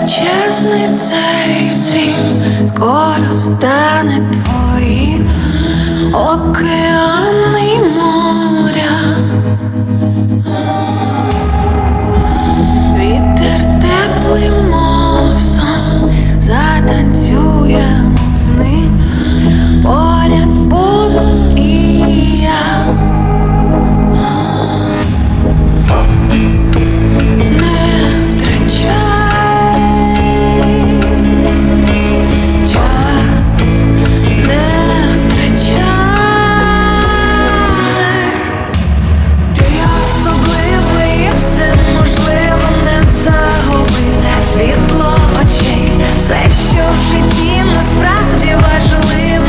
величезний цей світ скоро стане твоїм. Океан в житті насправді важливо.